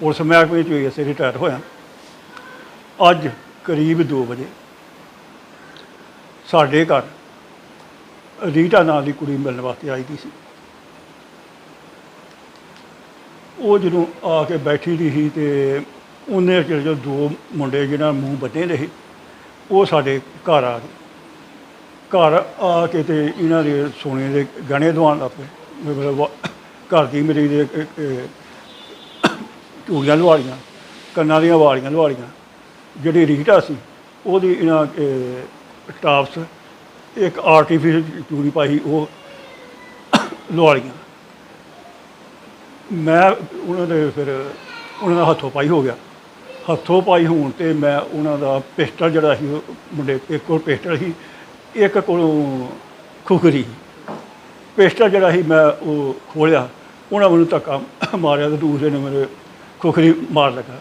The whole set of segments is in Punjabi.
ਪੁਲਿਸ ਮਹਿਕਮੇ 'ਚ ਚੋਂ ਅਸੀਂ ਰਿਟਾਇਰ ਹੋਇਆ ਅੱਜ ਕਰੀਬ 2 ਵਜੇ ਸਾਡੇ ਘਰ ਰੀਟਾ ਨਾਂ ਦੀ ਕੁੜੀ ਮਿਲਣ ਵਾਸਤੇ ਆਈ ਦੀ ਸੀ। ਉਹ ਜਦੋਂ ਆ ਕੇ ਬੈਠੀ ਦੀ ਸੀ ਤੇ ਉਹਨੇ ਚਿਰ ਜੋ ਦੋ ਮੁੰਡੇ ਜਿਹਨਾਂ ਮੂੰਹ ਬੱਧੇ ਦੇ ਸੀ, ਉਹ ਸਾਡੇ ਘਰ ਆ ਗਏ। ਘਰ ਆ ਕੇ ਤੇ ਇਹਨਾਂ ਦੇ ਸੋਨੇ ਦੇ ਗਹਿਣੇ ਦਵਾਉਣ ਲੱਗ ਪਏ। ਮਤਲਬ ਘਰ ਦੀ ਮੇਰੀ ਦੇ ਚੂੜੀਆਂ ਲਵਾ ਲਈਆਂ ਕੰਨਾਂ ਦੀਆਂ ਵਾਲੀਆਂ ਲਵਾ ਲਈਆਂ ਜਿਹੜੀ ਰੀਟਾ ਸੀ, ਉਹਦੀ ਇਹਨਾਂ ਟਾਪਸ, ਇੱਕ ਆਰਟੀਫੀਸ਼ਲ ਚੂੜੀ ਪਾਈ, ਉਹ ਲਵਾ ਲਈਆਂ ਮੈਂ ਉਹਨਾਂ ਦੇ ਫਿਰ, ਉਹਨਾਂ ਦਾ ਹੱਥੋਂ ਪਾਈ ਹੋ ਗਿਆ। ਹੱਥੋਂ ਪਾਈ ਹੋਣ ਤੇ ਮੈਂ ਉਹਨਾਂ ਦਾ ਪਿਸਟਲ ਜਿਹੜਾ ਸੀ, ਉਹ ਮੁੰਡੇ ਇੱਕ ਕੋਲ ਪਿਸਟਲ ਸੀ, ਇੱਕ ਕੋਲੋਂ ਖੁਖਰੀ ਪਿਸਟਲ ਜਿਹੜਾ ਸੀ, ਮੈਂ ਉਹ ਖੋਲਿਆ, ਉਹਨਾਂ ਮੈਨੂੰ ਧੱਕਾ ਮਾਰਿਆ ਤੇ ਦੂਸਰੇ ਨੇ ਮੇਰੇ ਖੁਖਰੀ ਮਾਰ ਲੱਗਾ।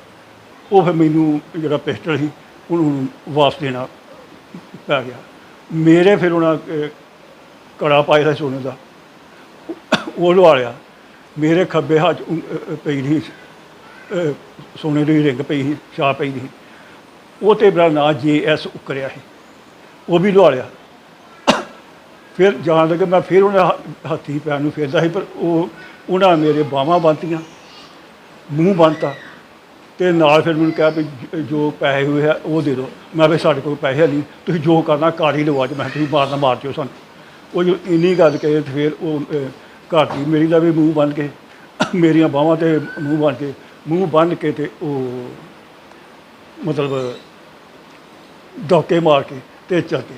ਉਹ ਫਿਰ ਮੈਨੂੰ ਜਿਹੜਾ ਪਿਸਟਲ ਸੀ, ਉਹਨੂੰ ਵਾਪਸ ਦੇਣਾ ਪੈ ਗਿਆ। ਮੇਰੇ ਫਿਰ ਉਹਨਾਂ ਕੜਾ ਪਾਇਆ ਸੀ ਸੋਨੇ ਦਾ। ਉਹ ਲਵਾ ਲਿਆ। ਮੇਰੇ ਖੱਬੇ ਹੱਥ ਪਈ ਦੀ ਸੋਨੇ ਦੀ ਰਿੰਗ ਪਈ ਸੀ, ਛਾਪ ਪਈ ਸੀ। ਉਹ ਤੇ ਮੇਰਾ ਨਾਂ ਜੇ ਐਸ ਉਕਰਿਆ ਸੀ। ਉਹ ਵੀ ਲਵਾ ਲਿਆ। ਫਿਰ ਜਾਣ ਲੱਗੇ, ਮੈਂ ਫਿਰ ਉਹਨਾਂ ਹ- ਹੱਥੀ ਪੈਰ ਨੂੰ ਫੇਰਦਾ ਸੀ, ਪਰ ਉਹ, ਉਹਨਾਂ ਮੇਰੇ ਬਾਹਾਂ ਬੰਨ੍ਹਤੀਆਂ ਮੂੰਹ ਬੰਨਤਾ। ਤੇ ਨਾਲ ਫਿਰ ਮੈਨੂੰ ਕਿਹਾ ਵੀ ਜ- ਜੋ ਪੈਸੇ ਹੋਏ ਆ ਉਹ ਦੇ ਦਿਓ। ਮੈਂ ਵੀ ਸਾਡੇ ਕੋਲ ਪੈਸੇ ਨਹੀਂ ਤੁਸੀਂ ਜੋ ਕਰਨਾ ਘਰ ਹੀ ਲਵਾ ਚ ਮੈਂ ਕਿਹਾ ਤੁਸੀਂ ਮਾਰਨਾ ਮਾਰ ਦਿਓ ਸਾਨੂੰ। ਉਹ ਜੋ ਇੰਨੀ ਗੱਲ ਕਹੇ ਤੇ ਫਿਰ ਉਹ ਅਹ, ਘਰ ਦੀ ਮੇਰੀ ਦਾ ਵੀ ਮੂੰਹ ਬੰਨ ਕੇ ਮੇਰੀਆਂ ਬਾਹਾਂ ਤੇ ਮੂੰਹ ਬੰਨ ਕੇ ਮੂੰਹ ਬੰਨ ਕੇ ਤੇ ਉਹ ਮਤਲਬ ਡੋਕੇ ਮਾਰ ਕੇ ਤੇ ਚੱਲ ਗਏ।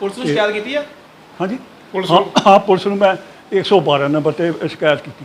ਪੁਲਿਸ ਨੂੰ ਸ਼ਿਕਾਇਤ ਕੀਤੀ ਆ? ਹਾਂਜੀ। ਪੁਲਿਸ ਹਾਂ ਨੂੰ? ਹਾਂ ਪੁਲਿਸ ਨੂੰ ਮੈਂ 112 ਨੰਬਰ ਤੇ ਸ਼ਿਕਾਇਤ ਕੀਤੀ।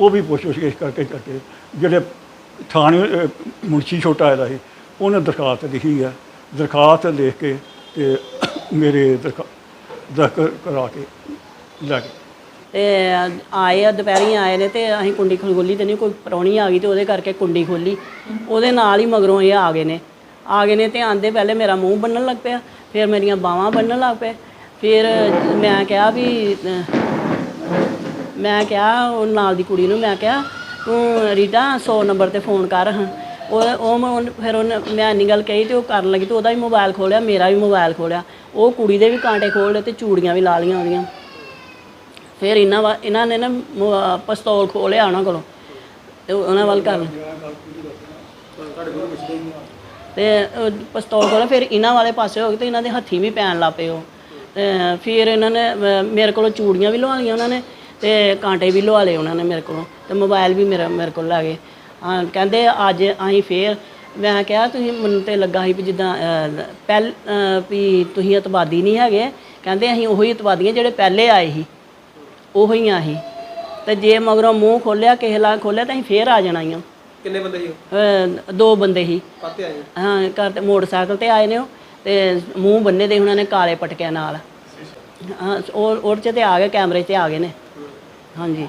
ਉਹ ਵੀ ਪੁੱਛ ਪੁੱਛ ਕਰਕੇ ਕਰਕੇ ਜਿਹੜੇ ਥਾਣੇ ਅਹ, ਮੁਨਸ਼ੀ ਛੋਟਾ ਆਇਆ ਸੀ ਉਹਨੇ ਦਰਖਾਸਤ ਲਿਖੀ ਹੈ ਦਰਖਾਸਤ ਲਿਖ ਕੇ ਤੇ ਮੇਰੇ ਦਰਖਾ ਦਰਖ ਕਰਾ ਕੇ ਲੈ ਗਏ। ਤੇ ਆਏ ਆ ਦੁਪਹਿਰੀ ਆਏ ਨੇ ਤੇ ਅਸੀਂ ਕੁੰਡੀ ਖੋਲੀ ਤੇ ਨਹੀਂ ਕੋਈ ਪ੍ਰਾਹੁਣੀ ਆ ਗਈ ਤੇ ਉਹਦੇ ਕਰਕੇ ਕੁੰਡੀ ਖੋਲੀ ਉਹਦੇ ਨਾਲ ਹੀ ਮਗਰੋਂ ਇਹ ਆ ਗਏ ਨੇ। ਆ ਗਏ ਨੇ ਤੇ ਆਂਦੇ ਪਹਿਲੇ ਮੇਰਾ ਮੂੰਹ ਬੰਨਣ ਲੱਗ ਪਿਆ ਫਿਰ ਮੇਰੀਆਂ ਬਾਹਾਂ ਬੰਨਣ ਲੱਗ ਪਏ। ਫਿਰ ਮੈਂ ਕਿਹਾ ਵੀ ਅਹ, ਮੈਂ ਕਿਹਾ ਉਹ ਨਾਲ ਦੀ ਕੁੜੀ ਨੂੰ ਮੈਂ ਕਿਹਾ ਤੂੰ ਰੀਟਾ 100 ਨੰਬਰ ਤੇ ਫੋਨ ਕਰ ਹਾਂ। ਉਹ ਉਹ ਮੈਂ ਫਿਰ ਉਹਨੇ ਮੈਂ ਇੰਨੀ ਗੱਲ ਕਹੀ ਤੇ ਉਹ ਕਰਨ ਲੱਗੀ ਤੇ ਉਹਦਾ ਵੀ ਮੋਬਾਈਲ ਖੋਲਿਆ ਮੇਰਾ ਵੀ ਮੋਬਾਈਲ ਖੋਲਿਆ। ਉਹ ਕੁੜੀ ਦੇ ਵੀ ਕਾਂਟੇ ਖੋਲ ਲਏ ਤੇ ਚੂੜੀਆਂ ਵੀ ਲਾ ਲਈਆਂ ਉਹਦੀਆਂ। ਫਿਰ ਇਹਨਾਂ ਵਾ ਇਹਨਾਂ ਨੇ ਨਾ ਮ- ਪਿਸਤੌਲ ਖੋਲਿਆ ਉਹਨਾਂ ਕੋਲੋਂ। ਤੇ ਉਹ- ਉਹਨਾਂ ਵੱਲ ਕਰ। ਤੇ ਉਹ ਪਿਸਤੌਲ ਖੋਲਿਆ ਫਿਰ ਇਹਨਾਂ ਵਾਲੇ ਪਾਸੇ ਹੋ ਗਏ ਤੇ ਇਹਨਾਂ ਦੇ ਹੱਥੀ ਵੀ ਪੈਣ ਲੱਗ ਪਏ ਉਹ। ਤੇ ਫਿਰ ਇਹਨਾਂ ਨੇ ਅਹ, ਮੇਰੇ ਕੋਲੋਂ ਚੂੜੀਆਂ ਵੀ ਲਵਾ ਲਈਆਂ ਉਹਨਾਂ ਨੇ। ਤੇ ਕਾਂਟੇ ਵੀ ਲਵਾ ਲਏ ਉਹਨਾਂ ਨੇ ਮੇਰੇ ਕੋਲੋਂ ਤੇ ਮੋਬਾਈਲ ਵੀ ਮੇਰਾ ਮੇਰੇ ਕੋਲ ਲੈ ਗਏ। ਹਾਂ ਕਹਿੰਦੇ ਅੱਜ ਅਸੀਂ ਫੇਰ ਮੈਂ ਕਿਹਾ ਤੁਸੀਂ ਮੈਨੂੰ ਤੇ ਲੱਗਾ ਸੀ ਵੀ ਜਿੱਦਾਂ ਅਹ, ਪਹਿਲ ਅਹ, ਵੀ ਤੁਸੀਂ ਇਤਵਾਦੀ ਨਹੀਂ ਹੈਗੇ। ਕਹਿੰਦੇ ਅਸੀਂ ਉਹੀ ਇਤਵਾਦੀਆਂ ਜਿਹੜੇ ਪਹਿਲੇ ਆਏ ਸੀ ਉਹੀ ਆ ਅਸੀਂ। ਤੇ ਜੇ ਮਗਰੋਂ ਮੂੰਹ ਖੋਲਿਆ ਕਿਸੇ ਲਾ ਖੋਲਿਆ ਤਾਂ ਅਸੀਂ ਫੇਰ ਆ ਜਾਣਾ ਹੀ ਕਿੰਨੇ ਬੰਦੇ ਸੀ? ਦੋ ਬੰਦੇ ਸੀ। ਆਏ ਹਾਂ? ਘਰ ਤੇ ਮੋਟਰਸਾਈਕਲ ਤੇ ਆਏ ਨੇ ਉਹ। ਤੇ ਮੂੰਹ ਬੰਨੇ ਦੇ ਉਹਨਾਂ ਨੇ ਕਾਲੇ ਪਟਕਿਆਂ ਨਾਲ। ਹਾਂ ਉਹ ਉਹ 'ਚ ਤੇ ਆ ਗਏ ਕੈਮਰੇ 'ਤੇ ਆ ਗਏ ਨੇ। ਹਾਂਜੀ